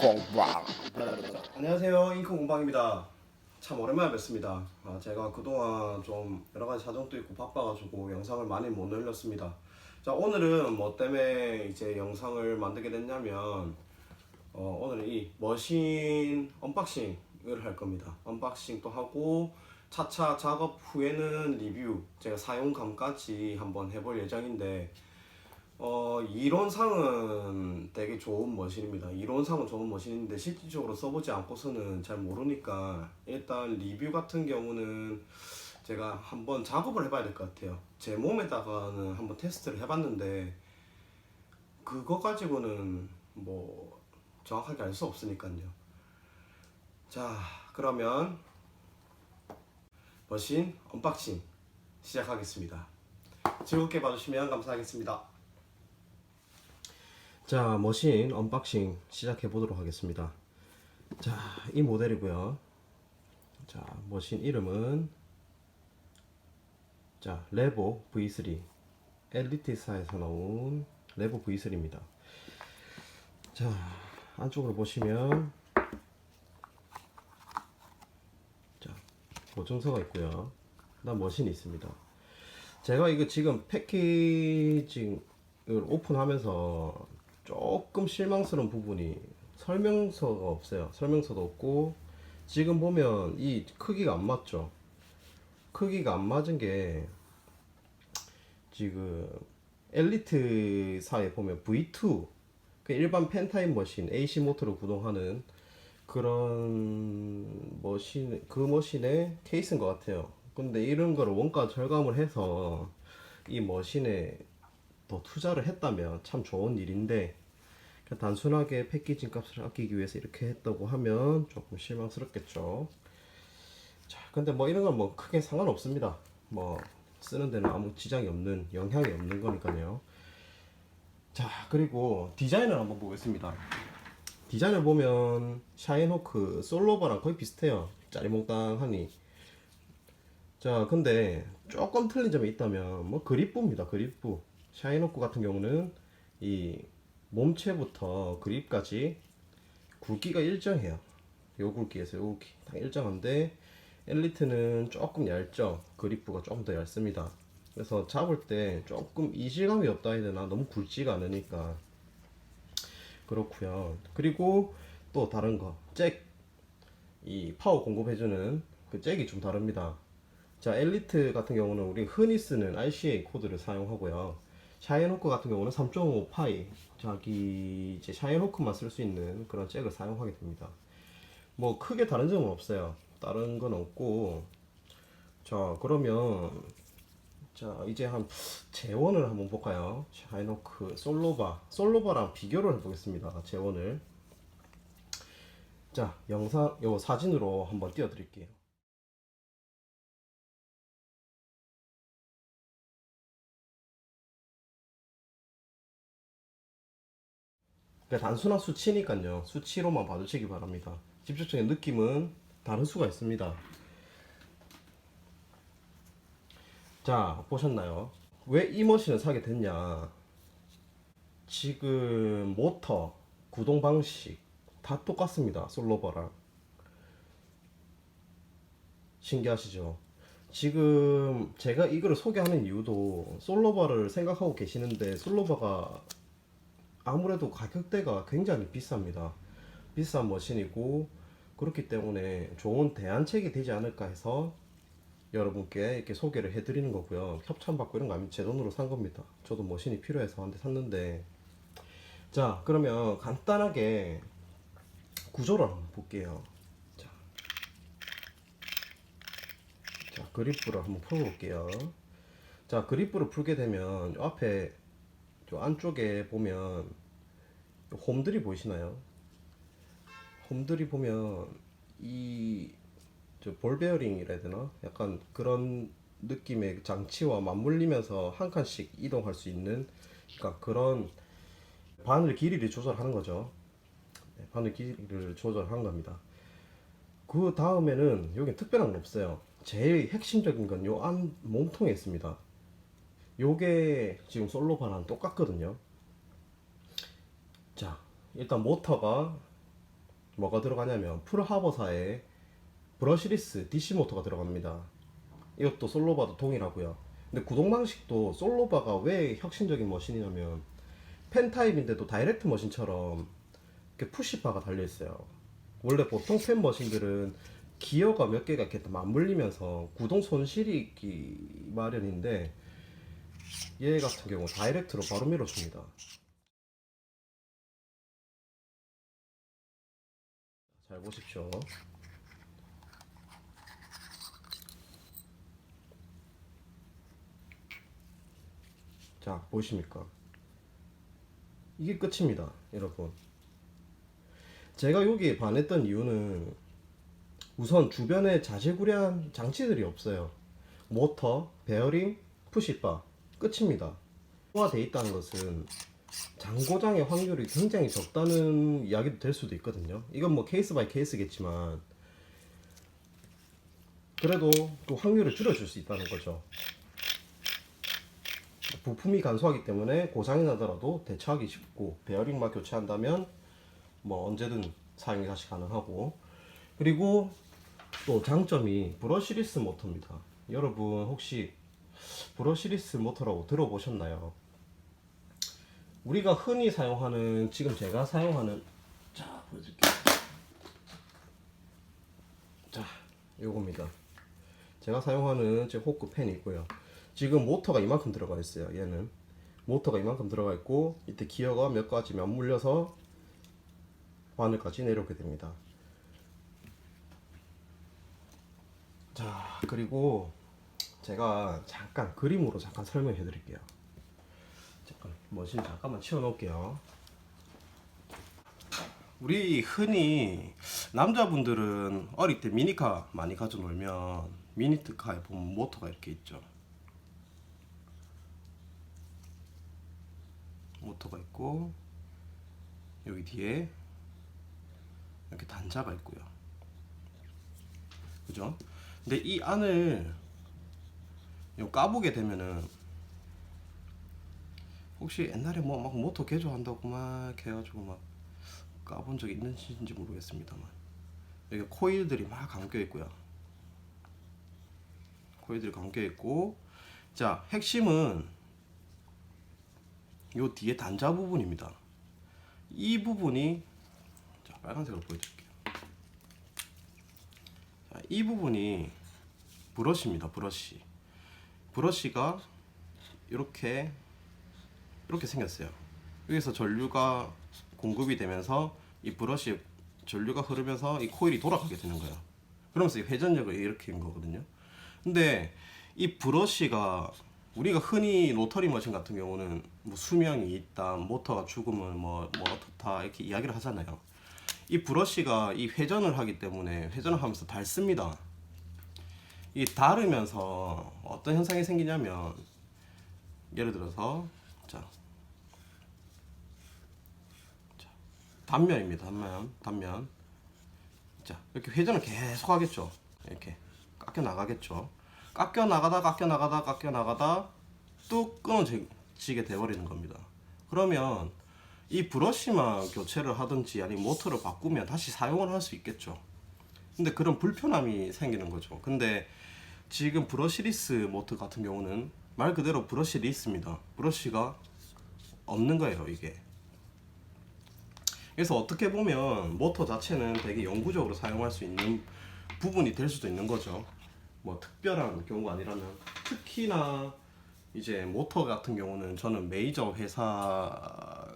공방 안녕하세요. 잉크 공방입니다. 참 오랜만에 뵙습니다. 아, 제가 그동안 좀 여러 가지 사정도 있고 바빠가지고 영상을 많이 못 올렸습니다. 자 오늘은 뭐 때문에 이제 영상을 만들게 됐냐면 어, 오늘은 이 머신 언박싱을 할 겁니다. 언박싱도 하고 차차 작업 후에는 리뷰 제가 사용감까지 한번 해볼 예정인데 어, 이론상은 되게 좋은 머신입니다. 이론상은 좋은 머신인데 실질적으로 써보지 않고서는 잘 모르니까 일단 리뷰 같은 경우는 제가 한번 작업을 해봐야 될 것 같아요. 제 몸에다가는 한번 테스트를 해봤는데 그거 가지고는 뭐 정확하게 알 수 없으니까요. 자, 그러면 머신 언박싱 시작하겠습니다. 즐겁게 봐주시면 감사하겠습니다. 자, 머신 언박싱 시작해 보도록 하겠습니다. 자, 이 모델이고요. 자, 머신 이름은 자, 레보 V3 엘리트사에서 나온 레보 V3입니다. 자, 안쪽으로 보시면 자, 보증서가 있고요. 그다음 머신이 있습니다. 제가 이거 지금 패키징을 오픈하면서 조금 실망스러운 부분이 설명서가 없어요. 설명서도 없고 지금 보면 이 크기가 안 맞죠. 크기가 안 맞은 게 지금 엘리트사에 보면 V2 그 일반 펜타임 머신 AC 모터로 구동하는 그런 머신 그 머신의 케이스인 것 같아요. 근데 이런 거를 원가 절감을 해서 이 머신에 더 투자를 했다면 참 좋은 일인데 단순하게 패키징 값을 아끼기 위해서 이렇게 했다고 하면 조금 실망스럽겠죠. 자, 근데 뭐 이런 건 뭐 크게 상관없습니다. 뭐 쓰는 데는 아무 지장이 없는 영향이 없는 거니까요. 자, 그리고 디자인을 한번 보겠습니다. 디자인을 보면 샤인호크 솔로버랑 거의 비슷해요. 짜리몽땅하니. 자, 근데 조금 틀린 점이 있다면 뭐 그립부입니다. 그립부. 샤인호크 같은 경우는 이 몸체부터 그립까지 굵기가 일정해요. 요 굵기에서 요 굵기 다 일정한데 엘리트는 조금 얇죠. 그립부가 조금 더 얇습니다. 그래서 잡을 때 조금 이질감이 없다 해야 되나 너무 굵지가 않으니까 그렇고요. 그리고 또 다른 거, 잭. 이 파워 공급해주는 그 잭이 좀 다릅니다. 자, 엘리트 같은 경우는 우리 흔히 쓰는 RCA 코드를 사용하고요. 샤이노크 같은 경우는 3.5 파이, 자기 이제 샤이노크만 쓸 수 있는 그런 잭을 사용하게 됩니다. 뭐 크게 다른 점은 없어요. 다른 건 없고, 자 그러면 자 이제 한 재원을 한번 볼까요? 샤이노크 솔로바, 솔로바랑 비교를 해보겠습니다. 재원을. 자 영상 요 사진으로 한번 띄워드릴게요. 그러니까 단순한 수치니까요. 수치로만 봐주시기 바랍니다. 직접적인 느낌은 다를 수가 있습니다. 자, 보셨나요? 왜 이 머신을 사게 됐냐? 지금 모터, 구동 방식 다 똑같습니다. 솔로버랑. 신기하시죠? 지금 제가 이거를 소개하는 이유도 솔로버를 생각하고 계시는데 솔로버가 아무래도 가격대가 굉장히 비쌉니다. 비싼 머신이고 그렇기 때문에 좋은 대안책이 되지 않을까 해서 여러분께 이렇게 소개를 해드리는 거고요. 협찬받고 이런 거 아니면 제 돈으로 산 겁니다. 저도 머신이 필요해서 한 대 샀는데 자 그러면 간단하게 구조를 한번 볼게요. 자, 자 그립부를 한번 풀어볼게요. 자 그립부를 풀게 되면 요 앞에 저 안쪽에 보면 홈들이 보이시나요? 홈들이 보면 이 저 볼베어링이라 해야 되나? 약간 그런 느낌의 장치와 맞물리면서 한 칸씩 이동할 수 있는 그러니까 그런 바늘 길이를 조절하는 거죠. 네, 바늘 길이를 조절한 겁니다. 그 다음에는 여기 특별한 건 없어요. 제일 핵심적인 건 요 안 몸통에 있습니다. 요게 지금 솔로바랑 똑같거든요. 자, 일단 모터가 뭐가 들어가냐면 풀하버사의 브러시리스 DC 모터가 들어갑니다. 이것도 솔로바도 동일하고요. 근데 구동 방식도 솔로바가 왜 혁신적인 머신이냐면 펜 타입인데도 다이렉트 머신처럼 이렇게 푸시바가 달려 있어요. 원래 보통 펜 머신들은 기어가 몇 개가 이렇게 맞물리면서 구동 손실이 있기 마련인데 얘 같은 경우 다이렉트로 바로 밀어줍니다. 잘 보십시오. 자, 보이십니까? 이게 끝입니다, 여러분. 제가 여기에 반했던 이유는 우선 주변에 자질구레한 장치들이 없어요. 모터, 베어링, 푸시바 끝입니다. 포화돼 있다는 것은 장고장의 확률이 굉장히 적다는 이야기도 될 수도 있거든요. 이건 뭐 케이스 바이 케이스겠지만 그래도 그 확률을 줄여줄 수 있다는 거죠. 부품이 간소하기 때문에 고장이 나더라도 대처하기 쉽고 베어링만 교체한다면 뭐 언제든 사용이 다시 가능하고 그리고 또 장점이 브러시리스 모터입니다. 여러분 혹시 브러시리스 모터라고 들어보셨나요? 우리가 흔히 사용하는 지금 제가 사용하는 자 보여드릴게요. 자 요겁니다. 제가 사용하는 제 호크 펜이 있고요. 지금 모터가 이만큼 들어가 있어요. 얘는 모터가 이만큼 들어가 있고 이때 기어가 몇 가지 맞물려서 바늘까지 내려오게 됩니다. 자 그리고 제가 잠깐 그림으로 잠깐 설명해 드릴게요. 잠깐 머신 잠깐만 치워 놓을게요. 우리 흔히 남자분들은 어릴 때 미니카 많이 가져 놀면 미니카에 보면 모터가 이렇게 있죠. 모터가 있고 여기 뒤에 이렇게 단자가 있고요. 그죠? 근데 이 안을 요 까보게 되면은 혹시 옛날에 뭐 막 모터 개조한다고 막 해가지고 막 까본 적 있는지 모르겠습니다만 여기 코일들이 막 감겨 있고요. 코일들이 감겨 있고 자 핵심은 요 뒤에 단자 부분입니다. 이 부분이 자 빨간색으로 보여드릴게요. 자, 이 부분이 브러쉬입니다. 브러쉬. 브러쉬가 이렇게 이렇게 생겼어요. 여기서 전류가 공급이 되면서 이 브러쉬 전류가 흐르면서 이 코일이 돌아가게 되는 거예요. 그러면서 이 회전력을 일으키는 거거든요. 근데 이 브러쉬가 우리가 흔히 로터리 머신 같은 경우는 뭐 수명이 있다, 모터가 죽으면 뭐, 뭐 어떻다 이렇게 이야기를 하잖아요. 이 브러쉬가 이 회전을 하기 때문에 회전을 하면서 닳습니다. 이 닳으면서 어떤 현상이 생기냐면 예를 들어서 자, 자 단면입니다. 단면, 단면. 자 이렇게 회전을 계속 하겠죠. 이렇게 깎여 나가겠죠. 깎여 나가다 깎여 나가다 깎여 나가다 뚝 끊어지게 돼버리는 겁니다. 그러면 이 브러쉬만 교체를 하든지 아니면 모터를 바꾸면 다시 사용을 할 수 있겠죠. 근데 그런 불편함이 생기는 거죠. 근데 지금 브러시리스 모터 같은 경우는 말 그대로 브러쉬 리스입니다. 브러쉬가 없는 거예요, 이게. 그래서 어떻게 보면 모터 자체는 되게 영구적으로 사용할 수 있는 부분이 될 수도 있는 거죠. 뭐 특별한 경우가 아니라면 특히나 이제 모터 같은 경우는 저는 메이저 회사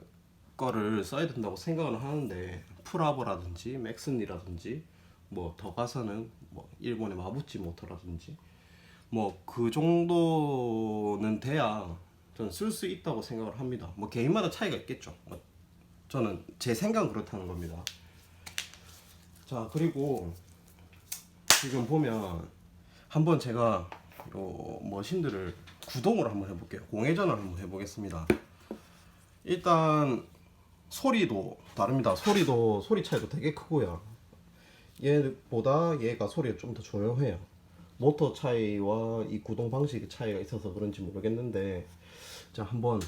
거를 써야 된다고 생각을 하는데 프라보라든지 맥슨이라든지 뭐 더 가서는 뭐 일본의 마부치 모터라든지 뭐 그 정도는 돼야 저는 쓸 수 있다고 생각을 합니다. 뭐 개인마다 차이가 있겠죠. 뭐 저는 제 생각은 그렇다는 겁니다. 자 그리고 지금 보면 한번 제가 요 머신들을 구동을 한번 해볼게요. 공회전을 한번 해보겠습니다. 일단 소리도 다릅니다. 소리도 소리 차이도 되게 크고요. 얘보다 얘가 소리가 좀 더 조용해요. 모터 차이와 이 구동 방식의 차이가 있어서 그런지 모르겠는데 자 한번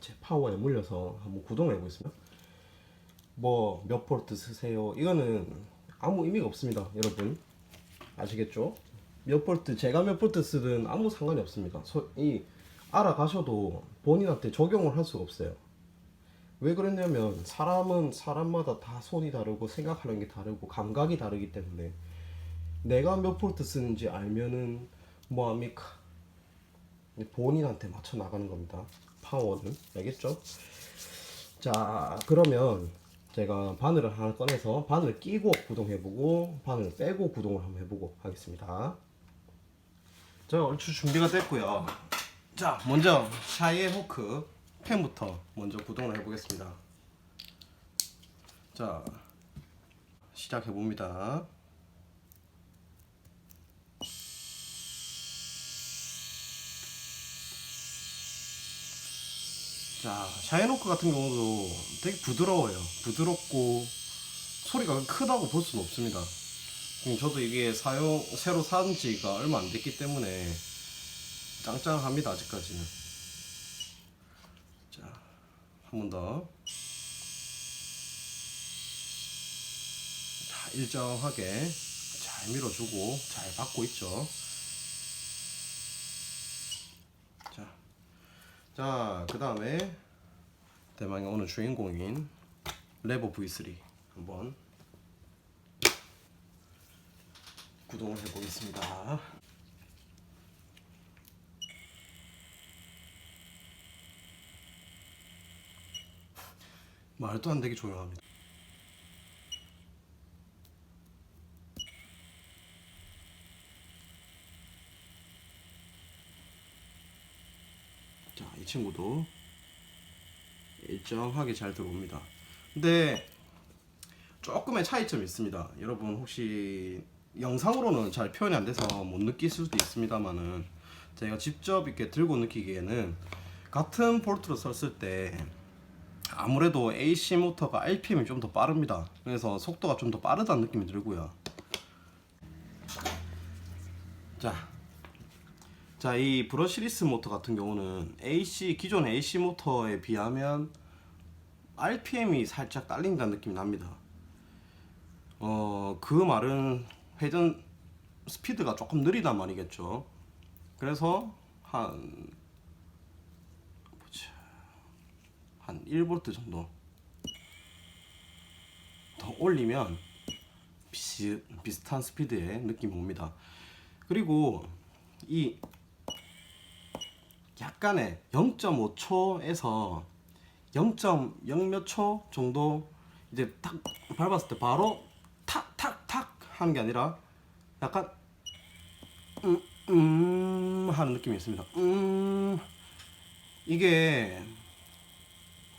제 파워에 물려서 한번 구동을 해보겠습니다. 뭐 몇 볼트 쓰세요 이거는 아무 의미가 없습니다 여러분 아시겠죠? 몇 볼트 제가 몇 볼트 쓰든 아무 상관이 없습니다 소, 이 알아가셔도 본인한테 적용을 할 수가 없어요 왜 그랬냐면 사람은 사람마다 다 손이 다르고 생각하는 게 다르고 감각이 다르기 때문에 내가 몇 볼트 쓰는지 알면은 뭐합니까 본인한테 맞춰 나가는 겁니다. 파워는. 알겠죠? 자 그러면 제가 바늘을 하나 꺼내서 바늘을 끼고 구동해보고 바늘을 빼고 구동을 한번 해보고 하겠습니다. 자 얼추 준비가 됐고요. 자 먼저 샤이의 호크 펜부터 먼저 구동을 해보겠습니다 자 시작해봅니다 자, 샤이노크 같은 경우도 되게 부드러워요. 부드럽고 소리가 크다고 볼 수는 없습니다. 음, 저도 이게 사용 새로 산 지가 얼마 안 됐기 때문에 짱짱합니다 아직까지는. 자, 한번 더. 자, 일정하게 잘 밀어주고 잘 받고 있죠. 자, 자, 그 다음에 대망의 오늘 주인공인 레버 V3 한번 구동을 해보겠습니다. 말도 안 되게 조용합니다. 자, 이 친구도 일정하게 잘 들어옵니다. 근데 조금의 차이점이 있습니다. 여러분 혹시 영상으로는 잘 표현이 안 돼서 못 느낄 수도 있습니다만은 제가 직접 이렇게 들고 느끼기에는 같은 볼트로 썼을 때 아무래도 AC 모터가 RPM이 좀 더 빠릅니다. 그래서 속도가 좀 더 빠르다는 느낌이 들고요. 자, 자, 이 브러시리스 모터 같은 경우는 AC 기존 AC 모터에 비하면 RPM이 살짝 딸린다는 느낌이 납니다. 어, 그 말은 회전 스피드가 조금 느리단 말이겠죠. 그래서 한 보자. 한 1V 정도 더 올리면 비시, 비슷한 스피드의 느낌이 옵니다. 그리고 이 약간의 0.5초에서 0.0몇 초 정도 이제 탁 밟았을 때 바로 탁탁탁 하는 게 아니라 약간 음, 음 하는 느낌이 있습니다. 음 이게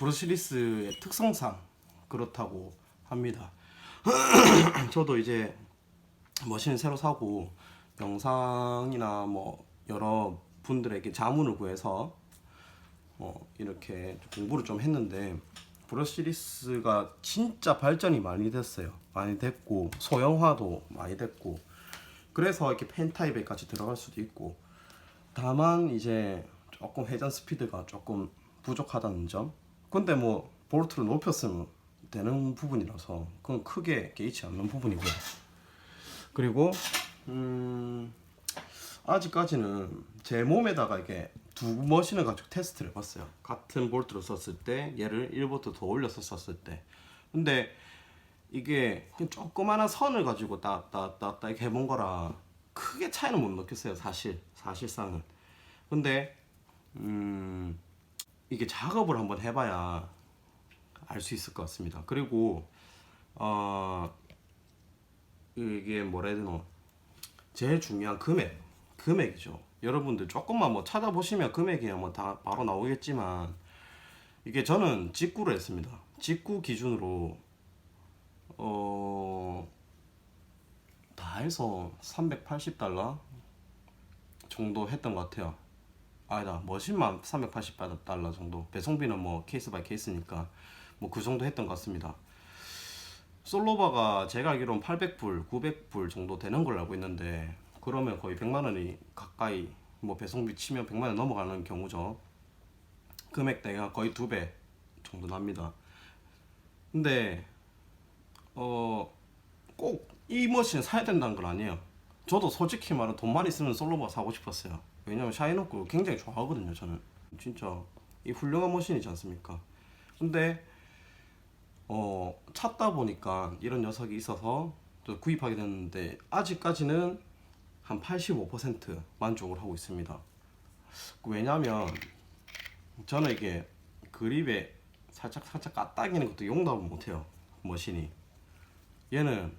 브러시리스의 특성상 그렇다고 합니다. 저도 이제 머신을 새로 사고 영상이나 뭐 여러 분들에게 자문을 구해서 어 이렇게 공부를 좀 했는데 브러시리스가 진짜 발전이 많이 됐어요. 많이 됐고 소형화도 많이 됐고 그래서 이렇게 펜 타입에 같이 들어갈 수도 있고 다만 이제 조금 회전 스피드가 조금 부족하다는 점. 근데 뭐 볼트를 높였으면 되는 부분이라서 그건 크게 개의치 않는 부분이고요. 그리고 음 아직까지는 제 몸에다가 이게 두 머신을 가지고 테스트를 해봤어요. 같은 볼트로 썼을 때 얘를 1볼트 더 올려서 썼을 때. 근데 이게 조그마한 선을 가지고 따따따따 이렇게 해본 거라 크게 차이는 못 느꼈어요. 사실 사실상은. 근데 음 이게 작업을 한번 해봐야 알 수 있을 것 같습니다. 그리고 어 이게 뭐라 해야 되노? 제일 중요한 금액, 금액이죠. 여러분들 조금만 뭐 찾아보시면 금액이야 뭐다 바로 나오겠지만 이게 저는 직구를 했습니다. 직구 기준으로 어. 다 해서 380달러 정도 했던 것 같아요. 아니다, 머신만 380달러 정도. 배송비는 뭐 케이스 바이 케이스니까 뭐 그 정도 했던 것 같습니다. 솔로바가 제가 알기로는 800불, 900불 정도 되는 걸로 알고 있는데 그러면 거의 100만 원이 가까이 뭐 배송비 치면 100만 원 넘어가는 경우죠. 금액대가 거의 두 배 정도 납니다. 근데 어, 꼭 이 머신 사야 된다는 건 아니에요. 저도 솔직히 말해 돈만 있으면 솔로바 사고 싶었어요. 왜냐면 샤이노크 굉장히 좋아하거든요. 저는 진짜 이 훌륭한 머신이지 않습니까? 근데 어 찾다 보니까 이런 녀석이 있어서 또 구입하게 됐는데 아직까지는 한 85% 만족을 하고 있습니다. 왜냐면 저는 이게 그립에 살짝 살짝 까딱이는 것도 용납을 못해요 머신이 얘는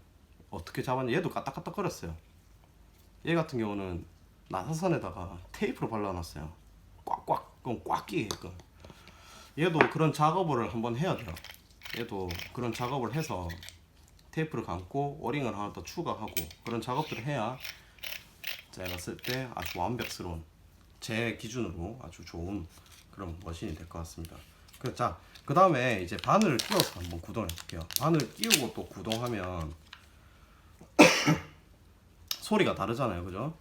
어떻게 잡았냐 얘도 까딱까딱거렸어요 얘 같은 경우는 나사선에다가 테이프로 발라놨어요 꽉꽉 그럼 꽉 끼게끔 얘도 그런 작업을 한번 해야 돼요 얘도 그런 작업을 해서 테이프를 감고 오링을 하나 더 추가하고 그런 작업들을 해야 제가 쓸 때 아주 완벽스러운 제 기준으로 아주 좋은 그런 머신이 될 것 같습니다. 그, 자, 그 다음에 이제 바늘을 끼워서 한번 구동을 해볼게요. 바늘 끼우고 또 구동하면 소리가 다르잖아요, 그죠?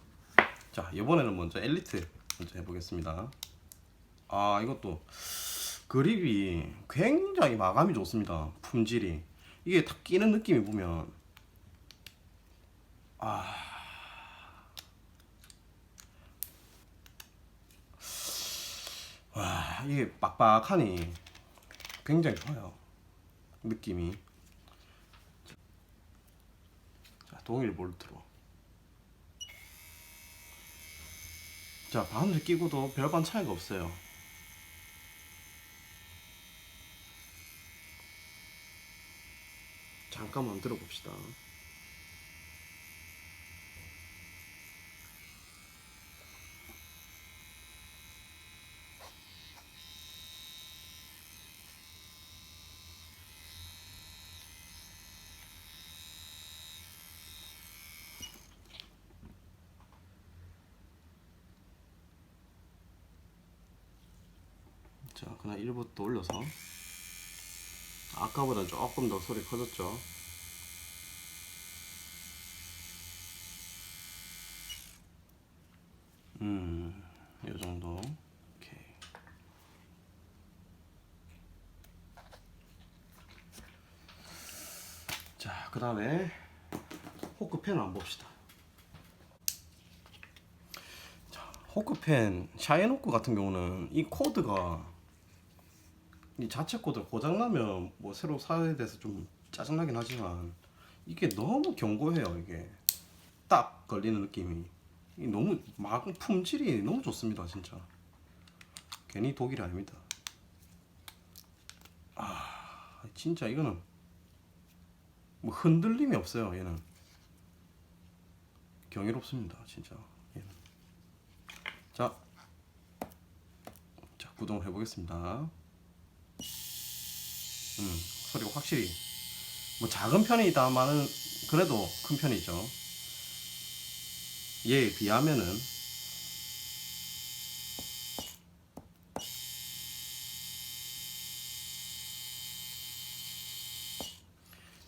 자, 이번에는 먼저 엘리트 먼저 해보겠습니다. 아, 이것도 그립이 굉장히 마감이 좋습니다. 품질이 이게 탁 끼는 느낌이 보면 와 이게 빡빡하니 굉장히 좋아요 느낌이 자 동일 볼트로 자 바늘 끼고도 별반 차이가 없어요. 잠깐만 들어봅시다 자 그냥 1부터 올려서 아까보다 조금 더 소리 커졌죠 음, 요 정도. 오케이. 자, 그 다음에 호크펜을 한번 봅시다. 자, 호크펜 샤이노크 같은 경우는 이 코드가 이 자체 코드 고장 나면 뭐 새로 사야 돼서 좀 짜증나긴 하지만 이게 너무 견고해요 이게. 딱 걸리는 느낌이. 이 너무 막 품질이 너무 좋습니다 진짜. 괜히 독일이 아닙니다. 아 진짜 이거는 뭐 흔들림이 없어요 얘는. 경이롭습니다 진짜. 얘는. 자, 자 구동을 해보겠습니다 음, 소리가 확실히 뭐 작은 편이다마는 그래도 큰 편이죠. 얘에 비하면은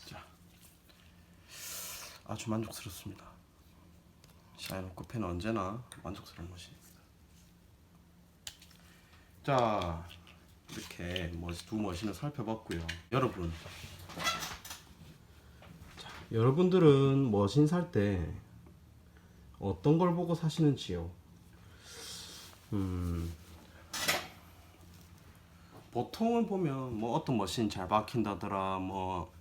자 아주 만족스럽습니다. 샤이노크 펜은 언제나 만족스러운 것입니다. 자 이렇게 머시, 두 머신을 살펴봤고요. 여러분, 자, 여러분들은 머신 살 때 어떤 걸 보고 사시는지요? 음, 보통은 보면 뭐 어떤 머신 잘 박힌다더라, 뭐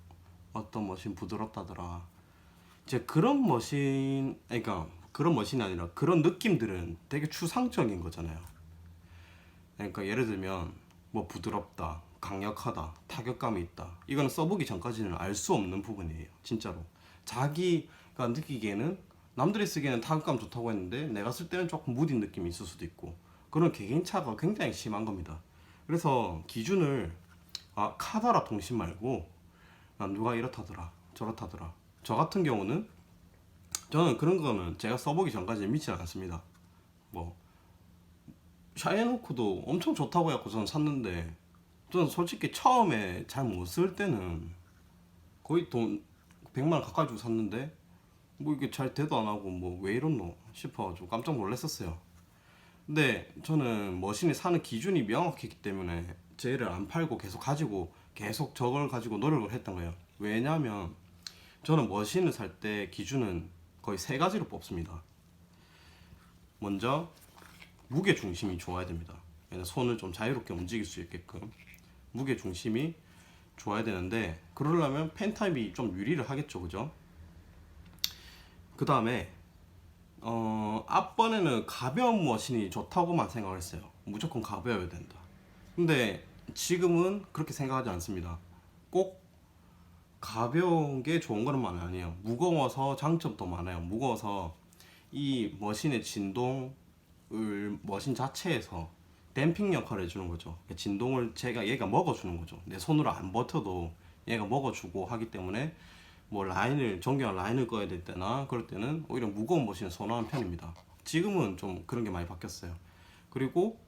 어떤 머신 부드럽다더라. 이제 그런 머신, 그러니까 그런 머신이 아니라 그런 느낌들은 되게 추상적인 거잖아요. 그러니까 예를 들면 뭐 부드럽다, 강력하다, 타격감이 있다. 이거는 써보기 전까지는 알 수 없는 부분이에요. 진짜로. 자기가 느끼기에는 남들이 쓰기에는 타격감 좋다고 했는데 내가 쓸 때는 조금 무딘 느낌이 있을 수도 있고 그런 개인차가 굉장히 심한 겁니다. 그래서 기준을 아 카다라 통신 말고 아, 누가 이렇다더라 저렇다더라 저 같은 경우는 저는 그런 거는 제가 써보기 전까지 믿지 않습니다. 뭐 샤이노크도 엄청 좋다고 해갖고 저는 샀는데 저는 솔직히 처음에 잘 못 쓸 때는 거의 돈 100만 원 가까이 주고 샀는데 뭐 이게 잘 되도 안 하고 뭐 왜 이렇노 싶어가지고 깜짝 놀랐었어요 근데 저는 머신이 사는 기준이 명확했기 때문에 쟤를 안 팔고 계속 가지고 계속 저걸 가지고 노력을 했던 거예요. 왜냐하면 저는 머신을 살 때 기준은 거의 세 가지로 뽑습니다. 먼저 무게 중심이 좋아야 됩니다. 손을 좀 자유롭게 움직일 수 있게끔 무게 중심이 좋아야 되는데 그러려면 펜 타입이 좀 유리를 하겠죠, 그죠? 그 다음에 어 앞번에는 가벼운 머신이 좋다고만 생각을 했어요. 무조건 가벼워야 된다. 근데 지금은 그렇게 생각하지 않습니다. 꼭 가벼운 게 좋은 거는 아니에요. 무거워서 장점도 많아요. 무거워서 이 머신의 진동을 머신 자체에서 댐핑 역할을 해주는 거죠. 그러니까 진동을 제가 얘가 먹어주는 거죠. 내 손으로 안 버텨도 얘가 먹어주고 하기 때문에 뭐 라인을 정교한 라인을 꺼야 될 때나 그럴 때는 오히려 무거운 머신을 선호하는 편입니다. 지금은 좀 그런 게 많이 바뀌었어요. 그리고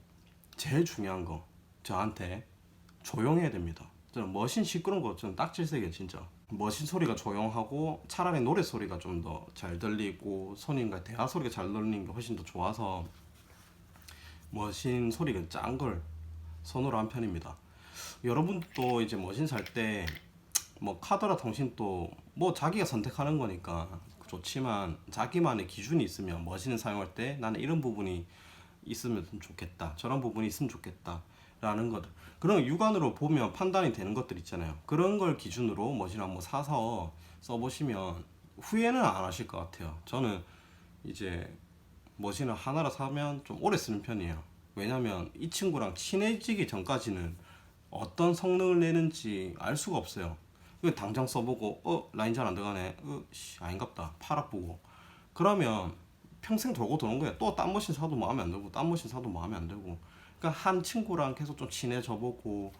제일 중요한 거 저한테 조용해야 됩니다. 저는 머신 시끄러운 거 저는 딱질색이에요 진짜. 머신 소리가 조용하고 차라리 노래 소리가 좀 더 잘 들리고 손님과 대화 소리가 잘 들리는 게 훨씬 더 좋아서 머신 소리가 짠걸 선호를 한 편입니다. 여러분도 이제 머신 살 때 뭐 카더라 통신도 뭐 자기가 선택하는 거니까 좋지만 자기만의 기준이 있으면 머신을 사용할 때 나는 이런 부분이 있으면 좋겠다 저런 부분이 있으면 좋겠다 라는 것들 그런 육안으로 보면 판단이 되는 것들 있잖아요. 그런 걸 기준으로 머신 한번 사서 써보시면 후회는 안 하실 것 같아요. 저는 이제 머신을 하나를 사면 좀 오래 쓰는 편이에요. 왜냐면 이 친구랑 친해지기 전까지는 어떤 성능을 내는지 알 수가 없어요. 그 당장 써보고 어 라인 잘 안 들어가네. 어, 씨, 아닌갑다. 팔아 보고. 그러면 평생 돌고 도는 거야 또딴 머신 사도 마음에 안 들고 딴 머신 사도 마음에 안 들고. 그러니까 한 친구랑 계속 좀 친해져 보고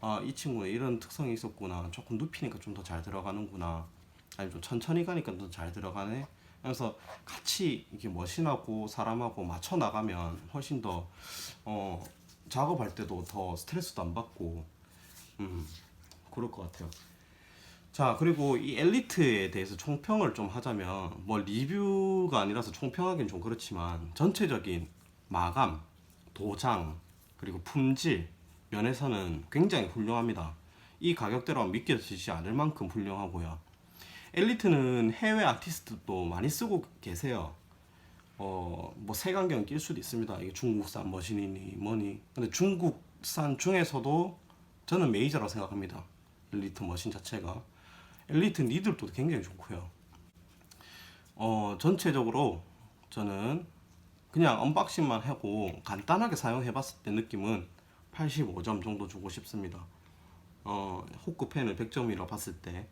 아 이 친구는 이런 특성이 있었구나. 조금 눕히니까 좀 더 잘 들어가는구나. 아니 좀 천천히 가니까 더 잘 들어가네 그래서 같이 이렇게 머신하고 사람하고 맞춰 나가면 훨씬 더 어, 작업할 때도 더 스트레스도 안 받고 음 그럴 것 같아요. 자 그리고 이 엘리트에 대해서 총평을 좀 하자면 뭐 리뷰가 아니라서 총평하기는 좀 그렇지만 전체적인 마감, 도장 그리고 품질 면에서는 굉장히 훌륭합니다. 이 가격대로 믿겨지지 않을 만큼 훌륭하고요. 엘리트는 해외 아티스트도 많이 쓰고 계세요. 어, 뭐 색안경 낄 수도 있습니다. 이게 중국산 머신이니 뭐니. 근데 중국산 중에서도 저는 메이저라고 생각합니다. 엘리트 머신 자체가. 엘리트 니들도 굉장히 좋고요. 어, 전체적으로 저는 그냥 언박싱만 하고 간단하게 사용해 봤을 때 느낌은 85점 정도 주고 싶습니다. 어, 호크 펜을 100점이라 봤을 때.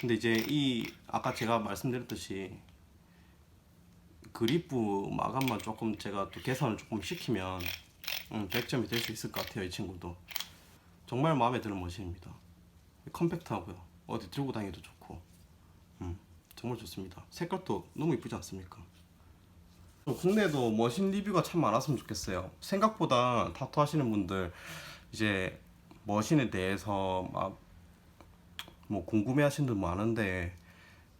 근데 이제 이 아까 제가 말씀드렸듯이 그립부 마감만 조금 제가 또 개선을 조금 시키면 음, 100점이 될 수 있을 것 같아요 이 친구도. 정말 마음에 드는 머신입니다. 컴팩트하고요. 어디 들고 다니기도 좋고. 음, 정말 좋습니다. 색깔도 너무 이쁘지 않습니까? 국내에도 머신 리뷰가 참 많았으면 좋겠어요. 생각보다 타투 하시는 분들 이제 머신에 대해서 막 뭐 궁금해 하시는 분 많은데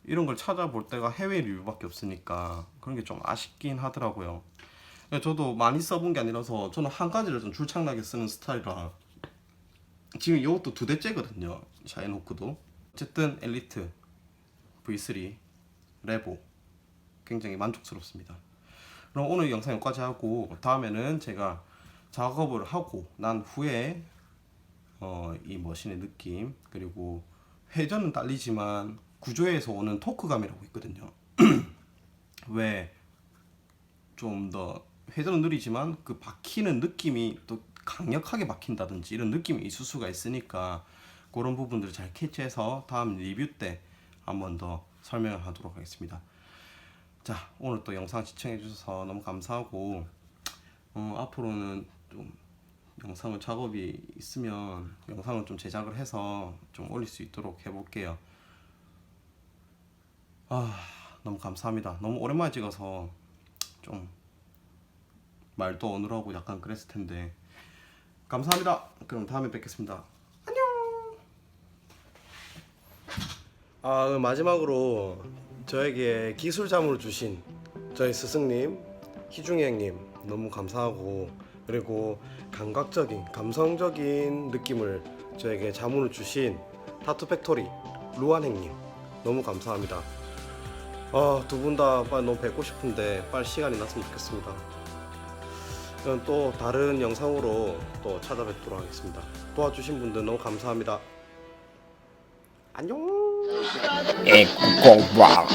이런 걸 찾아볼 때가 해외 리뷰밖에 없으니까 그런 게 좀 아쉽긴 하더라고요. 저도 많이 써본 게 아니라서 저는 한 가지를 좀 줄창나게 쓰는 스타일이라 지금 이것도 두 대째거든요. 샤인호크도 어쨌든 엘리트 V3 레보 굉장히 만족스럽습니다. 그럼 오늘 영상 여기까지 하고 다음에는 제가 작업을 하고 난 후에 어, 이 머신의 느낌 그리고 회전은 딸리지만 구조에서 오는 토크감이라고 있거든요. 왜 좀 더 회전은 느리지만 그 박히는 느낌이 또 강력하게 박힌다든지 이런 느낌이 있을 수가 있으니까 그런 부분들을 잘 캐치해서 다음 리뷰 때 한 번 더 설명을 하도록 하겠습니다. 자 오늘 또 영상 시청해 주셔서 너무 감사하고 어, 앞으로는 좀 영상을 작업이 있으면 영상을 좀 제작을 해서 좀 올릴 수 있도록 해볼게요. 아 너무 감사합니다. 너무 오랜만에 찍어서 좀 말도 어눌하고 약간 그랬을 텐데 감사합니다. 그럼 다음에 뵙겠습니다. 안녕. 아 마지막으로 저에게 기술 자문을 주신 저희 스승님 희중이 형님 너무 감사하고 그리고 감각적인 감성적인 느낌을 저에게 자문을 주신 타투 팩토리 루안행님 너무 감사합니다. 아, 두 분 다 빨리 너무 뵙고 싶은데 빨리 시간이 났으면 좋겠습니다. 저는 또 다른 영상으로 또 찾아뵙도록 하겠습니다. 도와주신 분들 너무 감사합니다. 안녕. 에코와